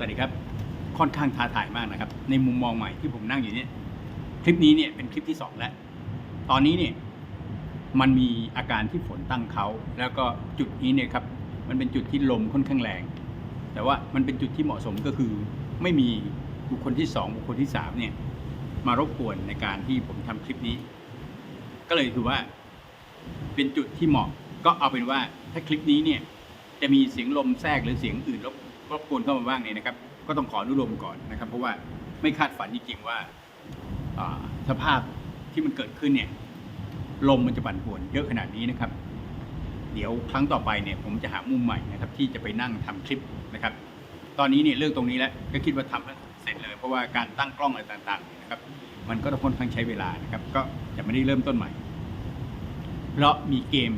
สวัสดีครับ ค่อนข้างท้าทายมากนะครับ ในมุมมองใหม่ที่ผมนั่งอยู่เนี่ย คลิปนี้เนี่ยเป็นคลิปที่สองแล้ว ตอนนี้เนี่ยมันมีอาการที่ฝนตั้งเขา แล้วก็จุดนี้เนี่ยครับ มันเป็นจุดที่ลมค่อนข้างแรง แต่ว่ามันเป็นจุดที่เหมาะสมก็คือ ไม่มีบุคคลที่สองบุคคลที่สามเนี่ย มารบกวนในการที่ผมทำคลิปนี้ ก็เลยถือว่า เป็นจุดที่เหมาะ ก็เอาเป็นว่าถ้าคลิปนี้เนี่ย จะมีเสียงลมแทรกหรือเสียงอื่นรบ รบกวนเข้ามาบ้างเนี่ยนะครับ ก็ต้องขออนุโลมก่อนนะครับ เพราะว่าไม่คาดฝันจริงๆว่าสภาพที่มันเกิดขึ้นเนี่ยลมมันจะปั่นป่วนเยอะขนาดนี้นะครับ เดี๋ยวครั้งต่อไปเนี่ยผมจะหามุมใหม่นะครับ ที่จะไปนั่งทำคลิปนะครับ ตอนนี้เนี่ยเรื่องตรงนี้แล้วก็คิดว่าทำแล้วเสร็จเลย เพราะว่าการตั้งกล้องอะไรต่างๆนะครับ มันก็ต้องค่อนข้างใช้เวลานะครับ ก็จะไม่ได้เริ่มต้นใหม่ เพราะมีเกม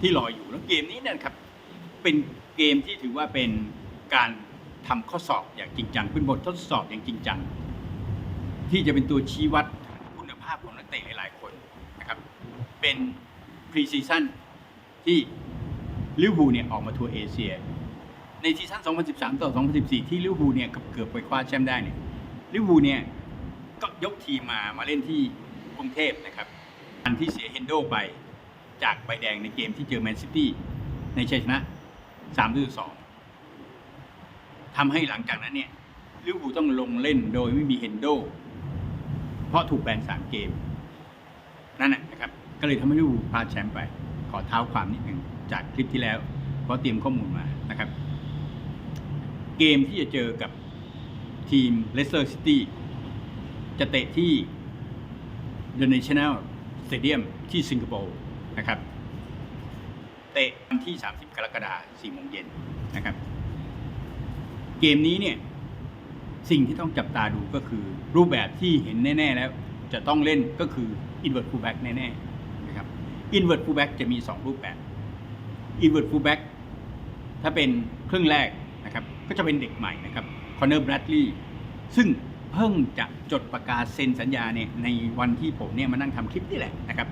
ที่รออยู่แล้วเกมนี้เนยนะครับ เป็นเกมที่ถือว่าเป็น การทำข้อสอบอย่างจริงจังเป็นบททดสอบอย่างจริงจัง ที่จะเป็นตัวชี้วัดคุณภาพของนักเตะหลายๆคนนะครับเป็นพรีซีซั่นที่ลิเวอร์พูลเนี่ยออกมาทัวร์เอเชีย ในซีซั่น 2013 ต่อ 2014 ที่ลิเวอร์พูลเนี่ยเกือบไปคว้าแชมป์ได้เนี่ยลิเวอร์พูลเนี่ยก็ยกทีมมามาเล่นที่กรุงเทพนะครับอันที่เสียเฮนโดไปจากใบแดงในเกมที่เจอแมนซิตี้ในชัยชนะ3-2 ทำให้หลังจากนั้นเนี่ยลิเวอร์พูลต้องลงเล่นโดยไม่มีเฮนโด เพราะถูกแบน3เกม นั่นแหละนะครับ ก็เลยทำให้ลิเวอร์พูลพลาดแชมป์ไป ขอเท้าความนิดหนึ่งจากคลิปที่แล้ว เพราะเตรียมข้อมูลมานะครับ เกมที่จะเจอกับทีมเลสเตอร์ซิตี้จะเตะที่ The National Stadium ที่สิงคโปร์นะครับ เตะวันที่ 30 กรกฎาคม4โมงเย็นนะครับ เกมนี้เนี่ยสิ่งที่ต้องจับตาดูก็คือรูปแบบที่เห็นแน่ ๆ แล้วจะต้องเล่นก็คือ invert fullback แน่ๆนะครับ invert fullback จะมี 2 รูปแบบ invert fullback ถ้าเป็นครึ่งแรกนะครับก็จะเป็นเด็กใหม่นะครับคอนเนอร์แบรดลีย์ซึ่งเพิ่งจะจดประกาศเซ็นสัญญาเนี่ยในวันที่ผมเนี่ยมานั่งทำคลิปนี่แหละนะครับ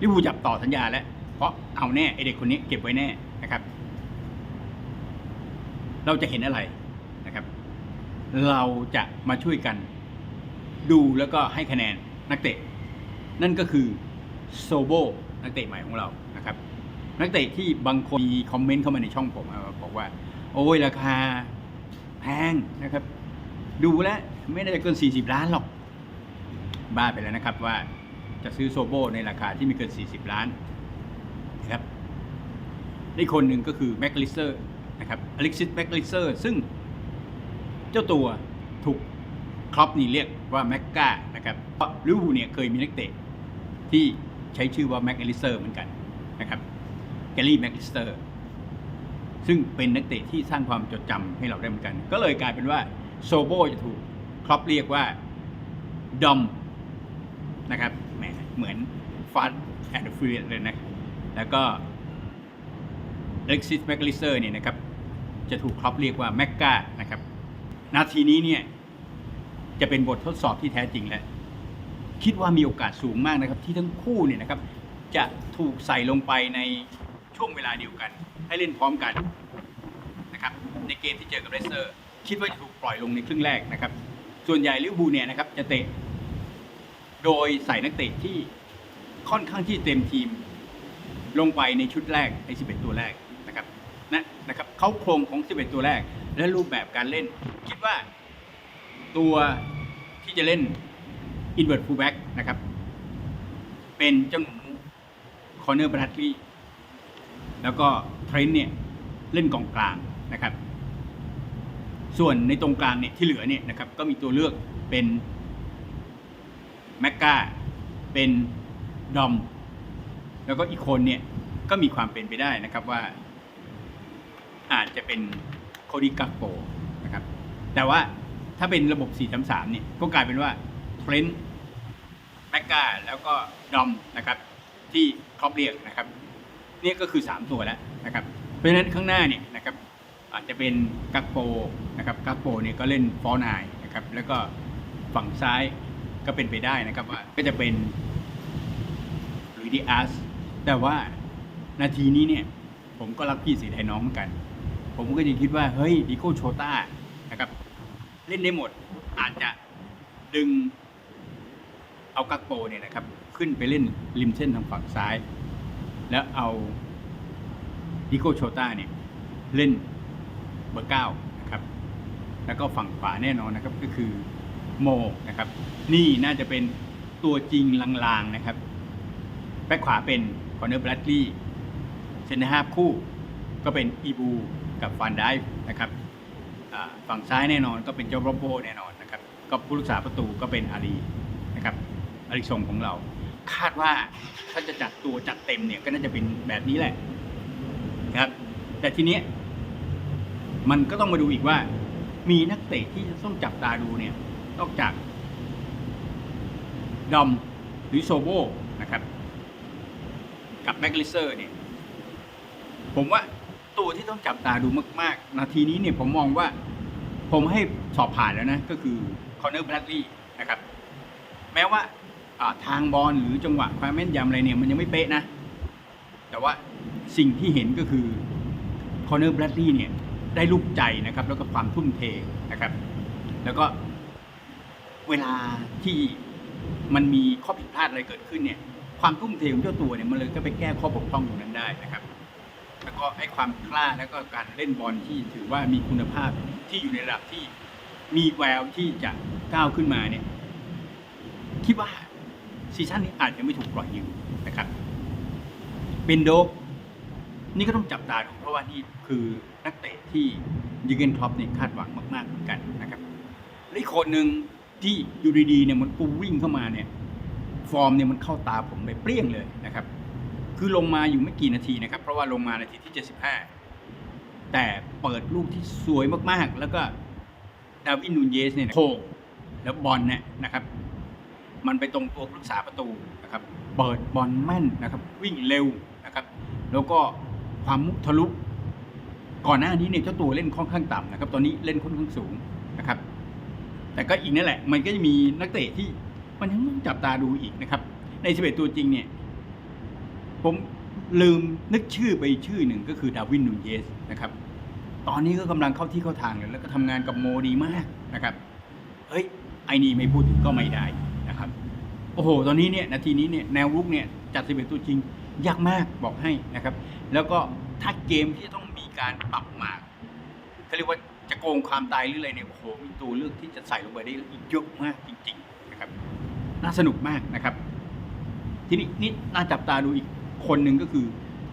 ลิเวอร์พูจับต่อสัญญาแล้ว เพราะเอาแน่ไอเด็กคนนี้เก็บไว้แน่นะครับ เราจะเห็นอะไร เราจะมาช่วยกันดูแล้วก็ให้คะแนนนักเตะ นั่นก็คือโซโบนักเตะใหม่ของเรานะครับ นักเตะที่บางคนมีคอมเมนต์เข้ามาในช่องผมบอกว่า โอ้ยราคาแพงนะครับ ดูแล้วไม่น่าจะเกิน 40 ล้านหรอก บ้าไปแล้วนะครับว่าจะซื้อโซโบในราคาที่ไม่เกิน 40 ล้านนะครับอีกคนหนึ่งก็คือแม็กลิเซอร์นะครับอเล็กซิสแม็กลิเซอร์ซึ่ง เจ้าตัวถูกครอปนี่เรียกว่าแม็กกานะครับเพราะลิเวอร์พูลเนี่ยเคยมีนักเตะที่ใช้ชื่อว่าแม็กอลิเซอร์เหมือนกันนะครับแกลลี่แม็กลิสเตอร์ ซึ่งเป็นนักเตะที่สร้างความจดจำให้เราได้เหมือนกัน ก็เลยกลายเป็นว่าโซโบจะถูกครอปเรียกว่าดอมนะครับแหมเหมือนฟาสแอนด์ฟิลเลยนะ แล้วก็เล็กซิสแมกลิสเตอร์เนี่ยนะครับ จะถูกครอปเรียกว่าแมกกานะครับ นาทีนี้เนี่ยจะเป็นบททดสอบที่แท้จริงแล้วคิดว่ามีโอกาสสูงมากนะครับ ที่ทั้งคู่เนี่ยนะครับ จะถูกใส่ลงไปในช่วงเวลาเดียวกัน ให้เล่นพร้อมกันนะครับในเกมที่เจอกับเลสเตอร์ คิดว่าจะถูกปล่อยลงในครึ่งแรกนะครับ ส่วนใหญ่ลิเวอร์พูลเนี่ยนะครับจะเตะ โดยใส่นักเตะที่ค่อนข้างที่เต็มทีม ลงไปในชุดแรกใน 11 ตัวแรกนะครับนะนะครับเขาโครงของ 11 ตัวแรก และรูปแบบการเล่น คิดว่าตัวที่จะเล่น invert fullback นะครับ เป็นเจ้าหนูคอนเนอร์บรัดลีย์แล้วก็เทรนต์เนี่ย เล่นกองกลางนะครับ ส่วนในตรงกลางเนี่ยที่เหลือเนี่ยนะครับ ก็มีตัวเลือกเป็นแมกกาเป็นดอม แล้วก็อีกคนเนี่ย ก็มีความเป็นไปได้นะครับว่า อาจจะเป็นโคดิกักโป แต่ว่าถ้าเป็นระบบ 4-3-3 เนี่ย ก็กลายเป็นว่าเทรนต์แมกกาแล้วก็ดอมนะครับ ที่ครอบเรียกนะครับเนี่ยก็คือ 3 ตัวแล้วนะครับ เพราะฉะนั้นข้างหน้าเนี่ยนะครับ อาจจะเป็นกักโปนะครับกักโปเนี่ยก็เล่นฟอร์นายนะครับ แล้วก็ฝั่งซ้ายก็เป็นไปได้นะครับว่าก็จะเป็นหรือดีอาสแต่ว่านาทีนี้เนี่ย ผมก็รักพี่สีไทยน้องเหมือนกัน ผมก็ยังคิดว่า เฮ้ยดิโก้โชต้า เล่นได้หมด อาจจะดึงเอากักโปเนี่ยนะครับ ขึ้นไปเล่นริมเส้นทางฝั่งซ้าย แล้วเอาดิโกโชต้าเนี่ยเล่นเบอร์เก้านะครับ แล้วก็ฝั่งขวาแน่นอนนะครับก็คือโมนะครับ นี่น่าจะเป็นตัวจริงลางๆนะครับ แบ็คขวาเป็นคอนเนอร์แบรดลีย์เซนเตอร์ฮาฟคู่ก็เป็นอีบูกับฟานไดฟ์นะครับ ฝั่งซ้ายแน่นอนก็เป็นเจ้าโรโบแน่นอนนะครับก็ผู้รักษาประตูก็เป็นอารีนะครับอาริซงของเรา คาดว่าถ้าจะจัดตัวจัดเต็มเนี่ยก็น่าจะเป็นแบบนี้แหละนะครับ แต่ทีนี้มันก็ต้องมาดูอีกว่า มีนักเตะที่จะต้องจับตาดูเนี่ยนอกจากดอมหรือโซโบนะครับ กับแม็กลิเซอร์เนี่ย ผมว่า ตัวที่ต้องจับตาดูมากๆ นาทีนี้เนี่ยผมมองว่า ผมให้สอบผ่านแล้วนะ ก็คือคอนเนอร์แบรดลีย์นะครับ แม้ว่าทางบอลหรือจังหวะความแม่นยำอะไรเนี่ยมันยังไม่เป๊ะนะ แต่ว่าสิ่งที่เห็นก็คือคอนเนอร์แบรดลีย์เนี่ยได้ลูกใจนะครับ แล้วก็ความทุ่มเทนะครับ แล้วก็เวลาที่มันมีข้อผิดพลาดอะไรเกิดขึ้นเนี่ยความทุ่มเทของเจ้าตัวเนี่ยมันเลยก็ไปแก้ข้อบกพร่องตรงนั้นได้นะครับ แล้วก็ให้ความกล้าแล้วก็การเล่นบอลที่ถือว่ามีคุณภาพที่อยู่ในระดับที่มีแววที่จะก้าวขึ้นมาเนี่ยคิดว่าซีซั่นนี้อาจจะไม่ถูกปล่อยยืมนะครับเบนโดนี่ก็ต้องจับตาดูเพราะว่านี่คือนักเตะที่ยูเกนคลอปเนี่ยคาดหวังมากๆเหมือนกันนะครับและอีกคนหนึ่งที่อยู่ดีๆเนี่ยมันกูวิ่งเข้ามาเนี่ย ฟอร์มเนี่ยมันเข้าตาผมไปเปรี้ยงเลยนะครับ คือลงมาอยู่ไม่กี่นาทีนะครับ เพราะว่าลงมานาทีที่ 75 แต่เปิดลูกที่สวยมากๆ แล้วก็ดาวินนูนเยสเนี่ยโถกแล้วบอลเนี่ยนะครับ มันไปตรงตัวรักษาประตูนะครับ เปิดบอลแม่นนะครับ วิ่งเร็วนะครับ แล้วก็ความมุทะลุก่อนหน้านี้เนี่ยเจ้าตัวเล่นค่อนข้างต่ำนะครับ ตอนนี้เล่นค่อนข้างสูงนะครับ แต่ก็อีกนั่นแหละ มันก็จะมีนักเตะที่มันยังต้องจับตาดูอีกนะครับ ใน 11 ตัวจริงเนี่ย ผมลืมนึกชื่อไปชื่อหนึ่งก็คือดาวินนูนเยสนะครับ ตอนนี้ก็กำลังเข้าที่เข้าทางเลยแล้วก็ทำงานกับโมดีมากนะครับเฮ้ยไอ้นี่ไม่พูดถึงก็ไม่ได้นะครับ โอ้โห ตอนนี้เนี่ยนาทีนี้เนี่ยแนวรุกเนี่ยจัด11ตัวจริงยากมากบอกให้นะครับ แล้วก็ถ้าเกมที่จะต้องมีการปรับหมากเขาเรียกว่าจะโกงความตายหรืออะไรเนี่ยโอ้โหมีตัวเลือกที่จะใส่ลงไปได้อีกเยอะมากจริง ๆ นะครับ น่าสนุกมากนะครับ ทีนี้นี่น่าจับตาดูอีก คนหนึ่งก็คือ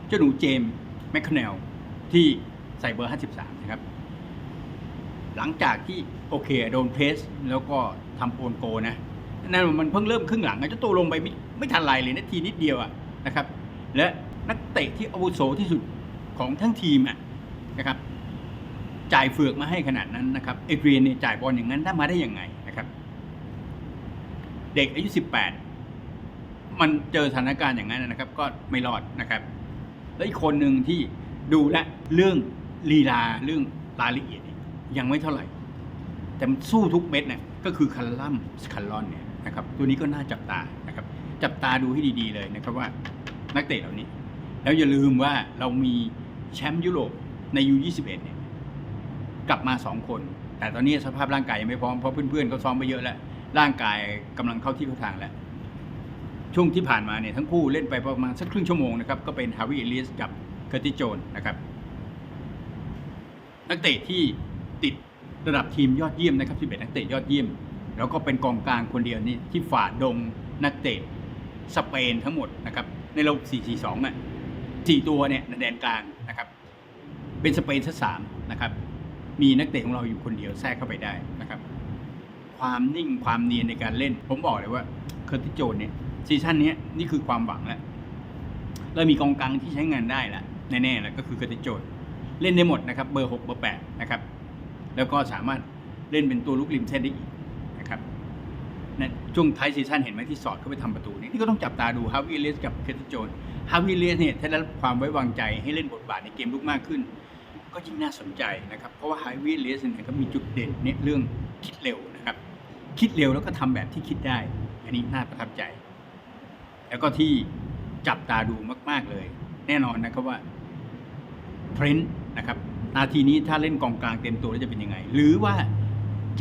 เจ้าหนูเจมส์แมคคเนลที่ใส่เบอร์ 53 นะครับ หลังจากที่โอเคโดนเพรสแล้วก็ทำโอนโกนะนั่นมันเพิ่งเริ่มครึ่งหลังอะเจ้าตัวลงไปไม่ไม่ทันไรเลยนาทีนิดเดียวอะนะครับ และนักเตะที่อาวุโสที่สุดของทั้งทีมอะนะครับ จ่ายเฟือกมาให้ขนาดนั้นนะครับ เอเดรียนเนี่ยจ่ายบอลอย่างนั้นได้มาได้ยังไงนะครับ เด็กอายุ 18 มันเจอสถานการณ์อย่างนั้นนะครับ ก็ไม่รอดนะครับ แล้วอีกคนหนึ่งที่ดูแลวเรื่องลีลาเรื่องรายละเอียดยังไม่เท่าไหร่ แต่มันสู้ทุกเม็ดเนี่ยก็คือคัลลัมสคัลลอนเนี่ยนะครับ ตัวนี้ก็น่าจับตานะครับ จับตาดูให้ดีๆเลยนะครับว่านักเตะเหล่านี้ แล้วอย่าลืมว่าเรามีแชมป์ยุโรปใน U21 เนี่ยกลับมาสองคน แต่ตอนนี้สภาพร่างกายยังไม่พร้อมเพราะเพื่อนๆก็ซ้อมไปเยอะแล้วร่างกายกำลังเข้าที่เข้าทางแล้ว ช่วงที่ผ่านมาเนี่ยทั้งคู่เล่นไปประมาณสักครึ่งชั่วโมงนะครับก็เป็นฮาวิเอเลีสกับเคอร์ติโจนนะครับนักเตะที่ติดระดับทีมยอดเยี่ยมนะครับ11นักเตะยอดเยี่ยม แล้วก็เป็นกองกลางคนเดียวนี่ที่ฝ่าดงนักเตะสเปนทั้งหมดนะครับในระบบ 4-4-2อะสี่ตัวเนี่ยในแดนกลางนะครับเป็นสเปนซะสามนะครับมีนักเตะของเราอยู่คนเดียวแทรกเข้าไปได้นะครับ ความนิ่งความเนียนในการเล่น ผมบอกเลยว่าเคอร์ติโจนเนี่ย ซีซั่นนี้นี่คือความหวังแล้วเรามีกองกลางที่ใช้งานได้แล้วแน่ๆแล้วก็คือเคอร์ติโจนเล่นได้หมดนะครับ เบอร์หกเบอร์แปดนะครับ แล้วก็สามารถเล่นเป็นตัวลุกริมเส้นได้อีกนะครับในช่วงท้ายซีซั่นเห็นไหมที่สอดเข้าไปทำประตูนี่นี่ก็ต้องจับตาดูฮาวิเลสกับเคติโจนฮาวิเลสเนี่ยถ้าได้รับความไว้วางใจให้เล่นบทบาทในเกมลุกมากขึ้น ก็ยิ่งน่าสนใจนะครับ เพราะว่าไฮวีเลสเนี่ยก็มีจุดเด่นเนี่ยเรื่องคิดเร็วนะครับ คิดเร็วแล้วก็ทำแบบที่คิดได้ อันนี้น่าประทับใจ แล้วก็ที่จับตาดูมาก ๆเลย แน่นอนนะครับว่าเทรนต์นะครับนาทีนี้ถ้าเล่นกองกลางเต็มตัวแล้วจะเป็นยังไง หรือว่า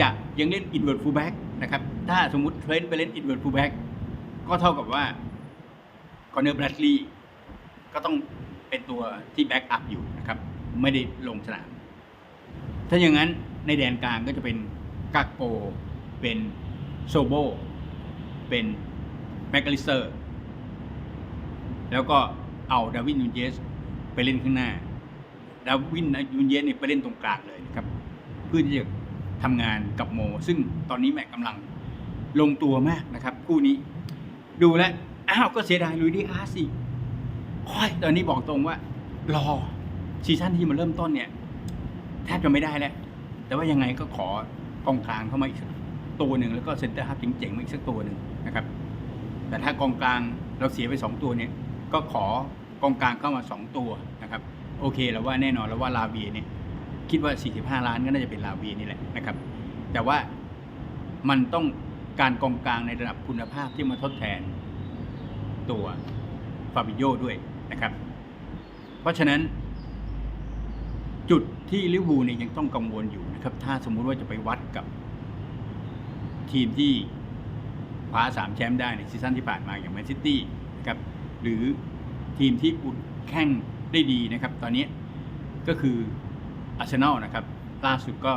จะยังเล่น invert fullback นะครับถ้าสมมติเทรนต์ไปเล่น invert fullback ก็เท่ากับว่าคอนเนอร์แบรดลีย์ก็ต้องเป็นตัวที่แบ็กอัพอยู่นะครับ ไม่ได้ลงสนาม ถ้าอย่างนั้นในแดนกลางก็จะเป็นกักโป เป็นโซโบ เป็นแมคคาลิสเตอร์ แล้วก็เอาดาวินยูนเยสไปเล่นข้างหน้า ดาวินยูนเยสเนี่ยไปเล่นตรงกลางเลยนะครับ เพื่อที่จะทำงานกับโม ซึ่งตอนนี้แม็กกำลังลงตัวมากนะครับ คู่นี้ ดูแล้วอ้าวก็เสียดายลุยดีอาร์สิโอ้ยตอนนี้บอกตรงว่า รอซีซั่นที่มันเริ่มต้นเนี่ยแทบจะไม่ได้แล้ว แต่ว่ายังไงก็ขอกองกลางเข้ามาอีกสักตัวหนึ่งแล้วก็เซนเตอร์ฮับเจ๋งๆมาอีกสักตัวหนึ่งนะครับ แต่ถ้ากองกลางเราเสียไปสองตัวเนี่ย ก็ขอกองกลางเข้ามาสองตัวนะครับโอเคแล้วว่าแน่นอนแล้วว่าลาเวียเนี่ยคิดว่า 45 ล้านก็น่าจะเป็นลาเวียนี่แหละนะครับ แต่ว่ามันต้องการกองกลางในระดับคุณภาพที่มาทดแทนตัวฟาบิโยด้วยนะครับ เพราะฉะนั้น จุดที่ลิเวอร์พูลเนี่ยยังต้องกังวลอยู่นะครับ ถ้าสมมุติว่าจะไปวัดกับทีมที่คว้าสามแชมป์ได้ในซีซั่นที่ผ่านมาอย่างแมนซิตี้นะครับ หรือทีมที่อุ่นแข่งได้ดีนะครับ ตอนนี้ก็คืออาร์เซนอลนะครับ ล่าสุดก็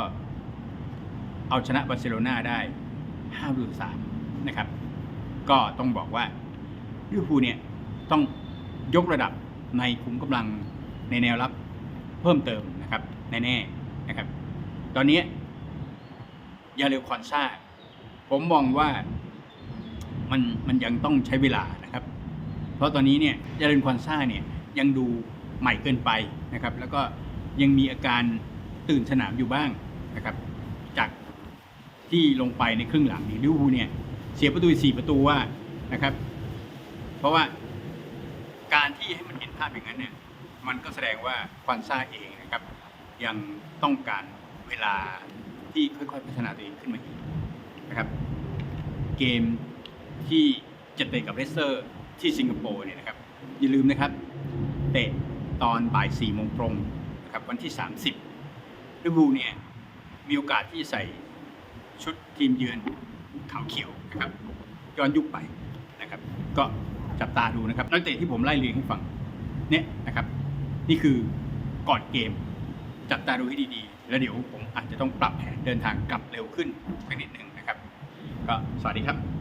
เอาชนะบาร์เซโลนาได้5ประตูสามนะครับ ก็ต้องบอกว่าลิเวอร์พูลเนี่ยต้องยกระดับในขุมกำลังในแนวรับเพิ่มเติมนะครับแน่ๆนะครับ ตอนนี้ยาเรลคอนซาผมมองว่ามันมันยังต้องใช้เวลานะครับ เพราะตอนนี้เนี่ยยาเรลควอนซาเนี่ยยังดูใหม่เกินไปนะครับแล้วก็ยังมีอาการตื่นสนามอยู่บ้างนะครับจากที่ลงไปในครึ่งหลังนี่ลิเวอร์พูลเนี่ยเสียประตูสี่ประตูว่านะครับเพราะว่าการที่ให้มันเห็นภาพอย่างนั้นเนี่ยมันก็แสดงว่าควันซ่าเองนะครับยังต้องการเวลาที่ค่อยๆพัฒนาตัวเองขึ้นมาอีกนะครับเกมที่จะเตะกับเลสเตอร์ ที่สิงคโปร์เนี่ยนะครับอย่าลืมนะครับเตะตอนบ่ายสี่โมงตรงนะครับวันที่ 30ลิเวอร์พูลเนี่ยมีโอกาสที่จะใส่ชุดทีมเยือนขาวเขียวนะครับย้อนยุคไปนะครับ ก็จับตาดูนะครับนักเตะที่ผมไล่เรียงให้ฟังเนี่ยนะครับ นี่คือก่อนเกมจับตาดูให้ดีๆ แล้วเดี๋ยวผมอาจจะต้องปรับแผนเดินทางกลับเร็วขึ้นสักนิดหนึ่งนะครับ ก็สวัสดีครับ